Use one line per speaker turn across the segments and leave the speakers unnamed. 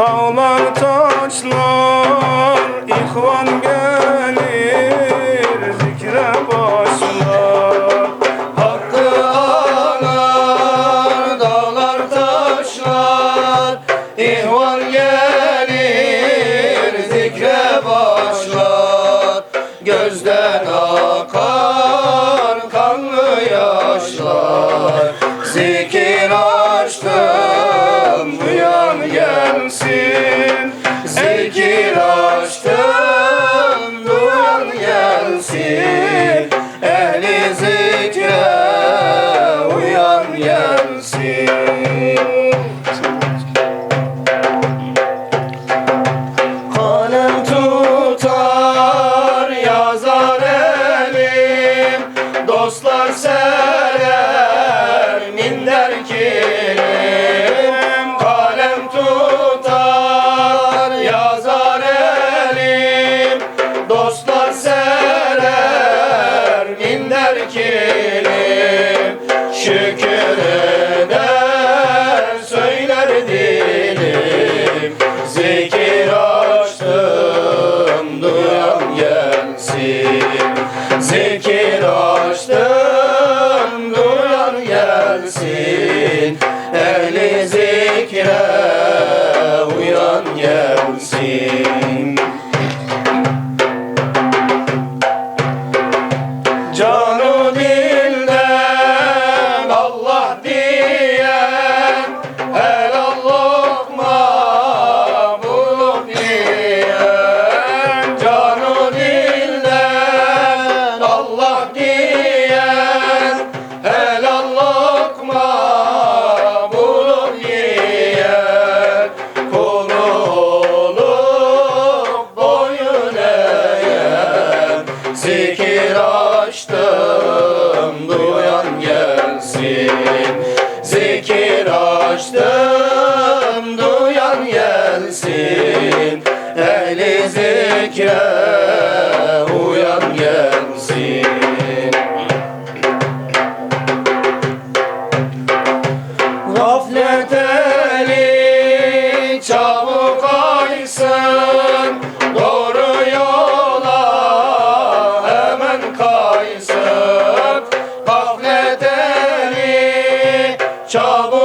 Dağlar taşlar ihvan gelir Zikre başlar.
Hakkı anar dağlar taşlar İhvan gelir minder kilim Şükür eder söyler dilim. Zikir açtım duyan gelsin. Zikir açtım duyan gelsin. Ehli zikre uyan gelsin açtım duyan gelsin. Ehli zikre uyan gelsin. Gaflet eli çabuk aysın. Doğru yola hemen kaysın. Gaflet eli çabuk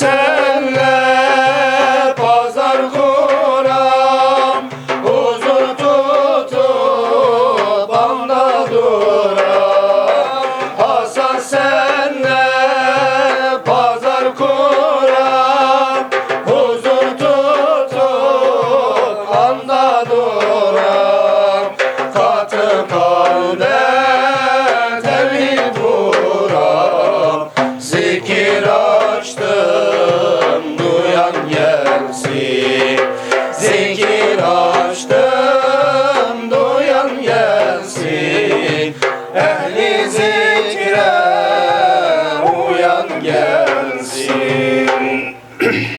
senle pazar kuram Huzur tutup anda duram açtım duyan gelsin Ehli zikir